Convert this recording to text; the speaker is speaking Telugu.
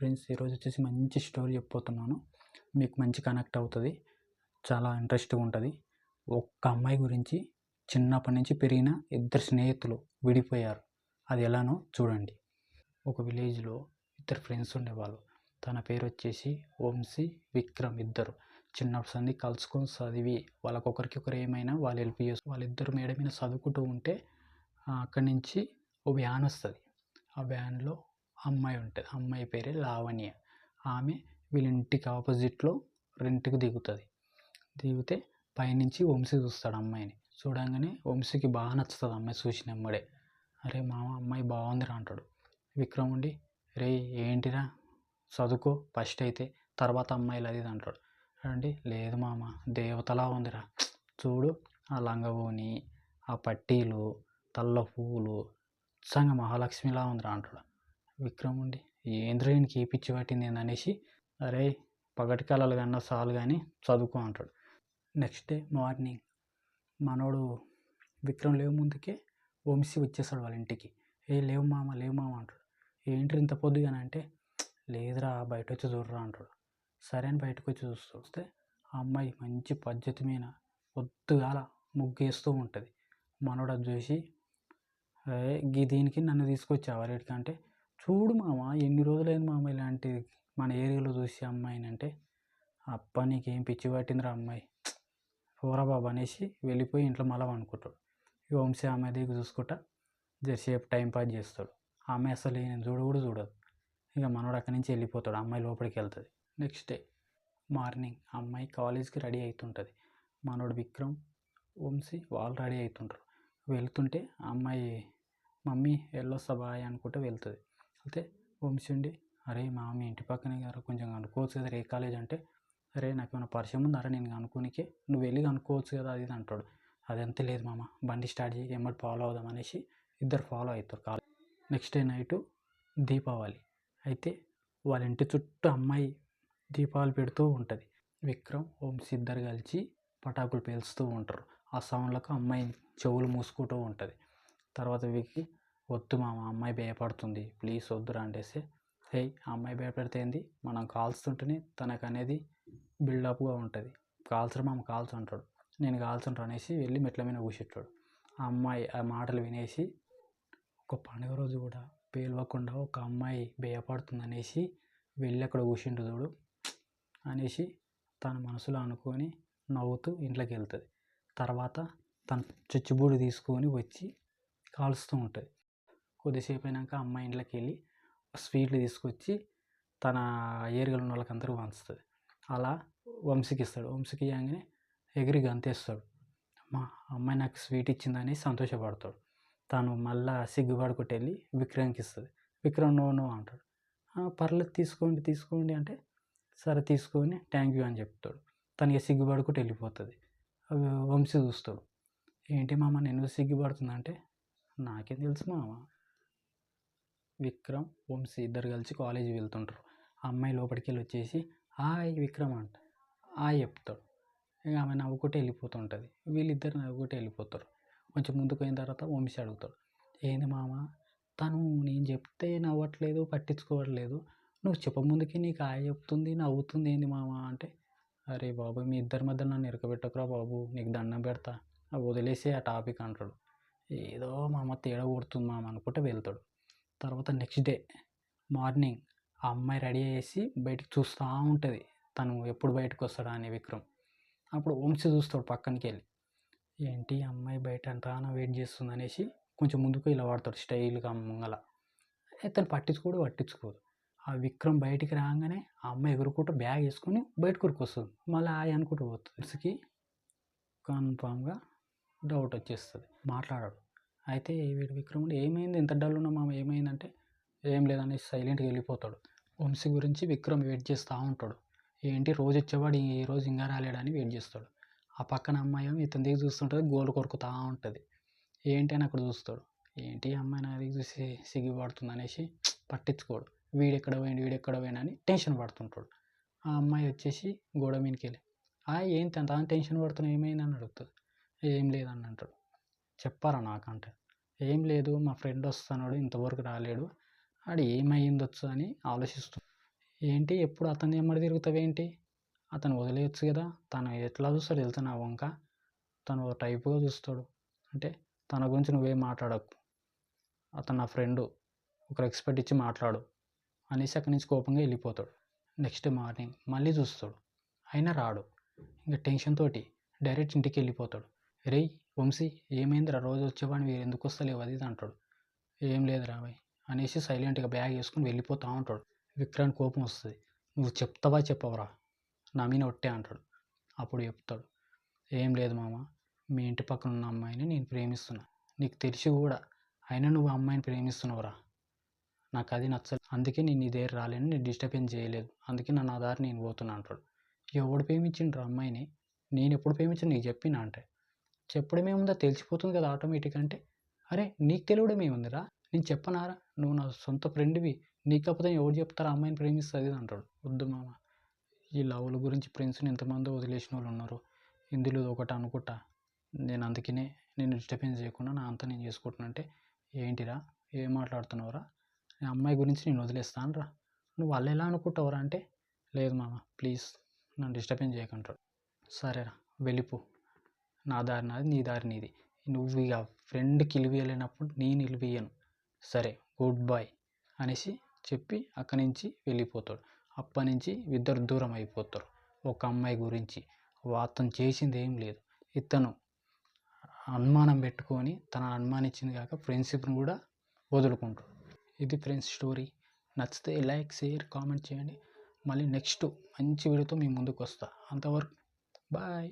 ఫ్రెండ్స్ ఈరోజు వచ్చేసి మంచి స్టోరీ చెప్పబోతున్నాను. మీకు మంచి కనెక్ట్ అవుతుంది. చాలా ఇంట్రెస్ట్గా ఉంటుంది. ఒక్క అమ్మాయి గురించి చిన్నప్పటి నుంచి పెరిగిన ఇద్దరు స్నేహితులు విడిపోయారు. అది ఎలానో చూడండి. ఒక విలేజ్లో ఇద్దరు ఫ్రెండ్స్ ఉండేవాళ్ళు. తన పేరు వచ్చేసి వంశీ విక్రమ్ ఇద్దరు. చిన్నప్పటి సంది కలుసుకొని చదివి వాళ్ళకొకరికి ఒకరు ఏమైనా వాళ్ళు హెల్ప్ చేస్తారు వాళ్ళిద్దరు మేడ మీద చదువుకుంటూ ఉంటే అక్కడి నుంచి ఓ వ్యాన్ వస్తుంది. ఆ వ్యాన్లో అమ్మాయి ఉంటుంది. అమ్మాయి పేరే లావణ్య. ఆమె వీళ్ళింటికి ఆపోజిట్లో రెంట్కి దిగుతుంది. దిగితే పైనుంచి వంశీ చూస్తాడు అమ్మాయిని. చూడంగానే వంశీకి బాగా నచ్చుతుంది అమ్మాయి చూసిన అమ్మడే అరే మామ అమ్మాయి బాగుందిరా అంటాడు. విక్రమ్ ఉండి రే ఏంటిరా? చదువుకో ఫస్ట్ అయితే తర్వాత అమ్మాయిలు అది ఇది అంటాడు. అండి లేదు మామ దేవతలా ఉందిరా. చూడు ఆ లంగవోని ఆ పట్టీలు తల్ల పువ్వులు నిజంగా మహాలక్ష్మిలా ఉందిరా అంటాడు. విక్రమ్ ఉండి ఏంద్రా ఈయనకి ఏ పిచ్చి పట్టింది? అనేసి అరే పగటి కాలాలు కన్నా చాలు కానీ చదువుకో అంటాడు. నెక్స్ట్ డే మార్నింగ్ మనోడు విక్రమ్ లేవు ముందుకే వంశీ వచ్చేస్తాడు వాళ్ళ ఇంటికి. ఏ లేవు మామ లేవు మామ అంటాడు. ఏంటి ఇంత పొద్దుగానే? అంటే లేదురా బయట వచ్చి చూడరా అంటాడు. సరే అని బయటకు వచ్చి చూస్తూ వస్తే ఆ అమ్మాయి మంచి పద్ధతి మీద పొద్దుగాల ముగ్గేస్తూ ఉంటుంది. మనోడు అది చూసి గీ దీనికి నన్ను తీసుకొచ్చావా రేటుకి? అంటే చూడు మామ ఎన్ని రోజులైంది మామ ఇలాంటి మన ఏరియాలో చూసి అమ్మాయిని అంటే అప్ప నీకేం పిచ్చి పట్టిందిరా అమ్మాయి. పోరా బాబు అనేసి వెళ్ళిపోయి ఇంట్లో మళ్ళా అనుకుంటాడు ఇక వంశీ ఆమె దగ్గర చూసుకుంటా జరసేపు టైం పాస్ చేస్తాడు. ఆమె అసలు నేను చూడు కూడా చూడదు. ఇక మనోడు అక్కడి నుంచి వెళ్ళిపోతాడు అమ్మాయి లోపలికి వెళ్తుంది. నెక్స్ట్ డే మార్నింగ్ అమ్మాయి కాలేజ్కి రెడీ అవుతుంటుంది మనోడు విక్రమ్ వంశీ వాళ్ళు రెడీ అవుతుంటారు వెళ్తుంటే అమ్మాయి మమ్మీ వెళ్ళొస్తా బాయ్ అనుకుంటే వెళ్తుంది. అయితే వంశీ ఉండి అరే మా మీ ఇంటి పక్కనే గారు కొంచెం అనుకోవచ్చు కదా ఏ కాలేజ్ అంటే. అరే నాకు ఏమైనా పరిచయం ఉంది అరే నేను అనుకోనికే. నువ్వు వెళ్ళి అనుకోవచ్చు కదా అది ఇది అంటాడు. అదంతా లేదు మామ. బండి స్టార్ట్ చేసి ఎమ్మటి ఫాలో అవుదాం అనేసి ఇద్దరు ఫాలో అవుతారు college. Next day night Deepavali. అయితే వాళ్ళ ఇంటి చుట్టూ అమ్మాయి దీపాలు పెడుతూ ఉంటుంది. విక్రమ్ ఓంసి ఇద్దరు కలిసి పటాకులు పేలుస్తూ ఉంటారు. ఆ సౌండ్లకు అమ్మాయి చెవులు మూసుకుంటూ ఉంటుంది. తర్వాత వికి వద్దు మామ అమ్మాయి భయపడుతుంది. ప్లీజ్ వద్దురా అంటేస్తే హే ఆ అమ్మాయి భయపడితే ఏంది? మనం కాల్స్తుంటేనే తనకు అనేది బిల్డప్గా ఉంటుంది. కాల్చరు మామ కాల్చు అంటాడు. నేను కాల్చుంటాను అనేసి వెళ్ళి మెట్ల మీద కూర్చుంటాడు ఆ అమ్మాయి ఆ మాటలు వినేసి ఒక పండుగ రోజు కూడా పేలవకుండా ఒక అమ్మాయి భయపడుతుంది అనేసి వెళ్ళి అక్కడ కూర్చుంటు చూడు అనేసి తన మనసులో అనుకొని నవ్వుతూ ఇంట్లోకి వెళ్తుంది. తర్వాత తన చిచ్చుబూడి తీసుకొని వచ్చి కాలుస్తూ ఉంటుంది. కొద్దిసేపు అయినాక అమ్మాయి ఇంట్లోకి వెళ్ళి స్వీట్లు తీసుకొచ్చి తన ఏరియాలో ఉన్న వాళ్ళకందరూ వంచుతుంది అలా వంశీకి ఇస్తాడు వంశీకి ఇవ్వగానే ఎగిరి గంతేస్తాడు. మా అమ్మాయి నాకు స్వీట్ ఇచ్చిందని సంతోషపడతాడు. తను మళ్ళా సిగ్గుపడుకుంటూ వెళ్ళి విక్రమ్కి ఇస్తుంది. విక్రమ్ నో నో అంటాడు. పర్లేదు తీసుకోండి తీసుకోండి అంటే సరే తీసుకొని థ్యాంక్ యూ అని చెప్తాడు. తనకి సిగ్గుపడుకుంటూ వెళ్ళిపోతుంది. వంశీ చూస్తాడు. ఏంటి మామ నేను సిగ్గుపడుతుందంటే నాకేం తెలుసు మామ విక్రమ్ వంశీ ఇద్దరు కలిసి కాలేజీ వెళ్తుంటారు. ఆ అమ్మాయి లోపలికి వెళ్ళి వచ్చేసి హాయ్ విక్రమ్ అంట. హాయ్ చెప్తాడు. ఇక ఆమె నవ్వుకుంటే వెళ్ళిపోతుంటుంది. వీళ్ళిద్దరు నవ్వుకుంటే వెళ్ళిపోతారు. కొంచెం ముందుకు పోయిన తర్వాత వంశీ అడుగుతాడు. ఏంది మామ తను నేను చెప్తే నవ్వట్లేదు పట్టించుకోవట్లేదు. నువ్వు చెప్పముందుకే నీకు హాయ్ చెప్తుంది నవ్వుతుంది ఏంది మామ అంటే అరే బాబు మీ ఇద్దరి మధ్య నన్ను ఇరకబెట్టకురా బాబు నీకు దండం పెడతా. వదిలేసి ఆ టాపిక్ అంటాడు. ఏదో మామ తేడా కొడుతుంది మామ అనుకుంటే వెళ్తాడు. తర్వాత నెక్స్ట్ డే మార్నింగ్ ఆ అమ్మాయి రెడీ అయ్యేసి బయటికి చూస్తూ ఉంటుంది. తను ఎప్పుడు బయటకు వస్తాడా అని విక్రమ్. అప్పుడు వంశీ చూస్తాడు పక్కనకి వెళ్ళి ఏంటి అమ్మాయి బయట అంతగానో వెయిట్ చేస్తుంది అనేసి కొంచెం ముందుకు ఇలా వాడతాడు స్టైల్గా ముంగల. తను పట్టించుకోడు పట్టించుకోదు. ఆ విక్రమ్ బయటికి రాగానే ఆ అమ్మాయి ఎగురుకుంటూ బ్యాగ్ వేసుకొని బయటకు వస్తుంది. మళ్ళీ ఆ అనుకుంటూ పోతుంది. కన్ఫామ్గా డౌట్ వచ్చేస్తుంది. మాట్లాడాడు. అయితే వీడు విక్రముడు ఏమైంది? ఎంత డల్ ఉన్నా మామ ఏమైందంటే ఏం లేదనేసి సైలెంట్గా వెళ్ళిపోతాడు. వంశీ గురించి విక్రమ్ వెయిట్ చేస్తూ ఉంటాడు. ఏంటి? రోజు వచ్చేవాడు ఈ రోజు ఇంకా రాలేడని వెయిట్ చేస్తాడు. ఆ పక్కన అమ్మాయి ఇతని దిగి చూస్తుంటుంది గోల్ కొరుకుతూ ఉంటుంది. ఏంటి అని అక్కడ చూస్తాడు. ఏంటి ఈ అమ్మాయి నా దిగి చూసి సిగ్గుపడుతుంది అనేసి పట్టించుకోడు. వీడెక్కడ పోయిండు? వీడెక్కడ పోయిండు? అని టెన్షన్ పడుతుంటాడు. ఆ అమ్మాయి వచ్చేసి గోడ మీదకి వెళ్ళి ఆ ఏంటి అంత టెన్షన్ పడుతున్నావు? ఏమైందని అడుగుతుంది. ఏం లేదని అంటాడు చెప్పారా నాకంటే? ఏం లేదు మా ఫ్రెండ్ వస్తున్నాడు ఇంతవరకు రాలేడు. ఆడు ఏమైందొచ్చు అని ఆలోచిస్తూ ఏంటి ఎప్పుడు అతని ఎమ్మడి తిరుగుతావేంటి? అతను వదిలేయచ్చు కదా తను ఎట్లా చూస్తాడు వెళ్తున్నా వంక? తను టైప్గా టైపుగా చూస్తాడు. అంటే తన గురించి నువ్వేం మాట్లాడకు. అతను నా ఫ్రెండు ఒక రెస్పెక్ట్ ఇచ్చి మాట్లాడు అనేసి అక్కడి నుంచి కోపంగా వెళ్ళిపోతాడు. నెక్స్ట్ మార్నింగ్ మళ్ళీ చూస్తాడు. అయినా రాడు. ఇంకా టెన్షన్ తోటి డైరెక్ట్ ఇంటికి వెళ్ళిపోతాడు. రేయ్ వంశీ ఏమైందిరా? రోజు వచ్చేవాడిని ఎందుకు వస్తలేవు? అది ఇది అంటాడు. ఏం లేదురా భయ్ అనేసి సైలెంట్గా బ్యాగ్ వేసుకుని వెళ్ళిపోతా ఉంటాడు. విక్రాంత్ కోపం వస్తుంది. నువ్వు చెప్తావా చెప్పవరా? నా మీద ఒట్టే అంటాడు. అప్పుడు చెప్తాడు. ఏం లేదు మామ మీ ఇంటి పక్కన ఉన్న అమ్మాయిని నేను ప్రేమిస్తున్నా. నీకు తెలిసి కూడా అయినా నువ్వు అమ్మాయిని ప్రేమిస్తున్నావురా? నాకు అది నచ్చలేదు అందుకే నేను నీ దగ్గర రాలేను నేను డిస్టర్బెన్స్ చేయలేదు. అందుకే నా నా దారి నేను పోతున్నా అంటాడు. ఎవడు ప్రేమించిండ్రు అమ్మాయిని? నేను ఎప్పుడు ప్రేమించాను నీకు చెప్పినా అంటే. చెప్పడమే ఉందా తెలిసిపోతుంది కదా ఆటోమేటిక్ అంటే. అరే నీకు తెలియడమే ఉందిరా నేను చెప్పనారా? నువ్వు నా సొంత ఫ్రెండ్వి. నీకు కాకపోతే ఎవరు చెప్తారా? అమ్మాయిని ప్రేమిస్తుంది అంటాడు. వద్దు మామ. ఈ లవ్ల గురించి ఫ్రెండ్స్ని ఎంతమందో వదిలేసిన వాళ్ళు ఉన్నారు. ఇందులో ఇది ఒకటి అనుకుంటా. నేను అందుకనే నేను డిస్టర్బెన్స్ చేయకుండా నా అంతా నేను చేసుకుంటున్నా అంటే ఏంటిరా? ఏం మాట్లాడుతున్నావురా? నేను అమ్మాయి గురించి నేను వదిలేస్తాను రా నువ్వు వాళ్ళు ఎలా అనుకుంటావురా అంటే? లేదు మామ ప్లీజ్. నన్ను డిస్టర్బెన్స్ చేయకంటాడు. సరేరా వెళ్ళిపో. నా దారి నాది నీ దారి నీది నువ్వు ఇక ఫ్రెండ్కి ఇలివేయలేనప్పుడు నేను ఇలివేయను సరే గుడ్ బాయ్ అనేసి చెప్పి అక్కడి నుంచి వెళ్ళిపోతాడు. అప్పటి నుంచి ఇద్దరు దూరం అయిపోతారు. ఒక అమ్మాయి గురించి అతను చేసింది ఏం లేదు. ఇతను అనుమానం పెట్టుకొని తన అనుమానించింది కాక ఫ్రెండ్షిప్ని కూడా వదులుకుంటాడు. ఇది ఫ్రెండ్స్ స్టోరీ. నచ్చితే లైక్ షేర్ కామెంట్ చేయండి. మళ్ళీ నెక్స్ట్ మంచి వీడియోతో మీ ముందుకు వస్తా. అంతవరకు బాయ్.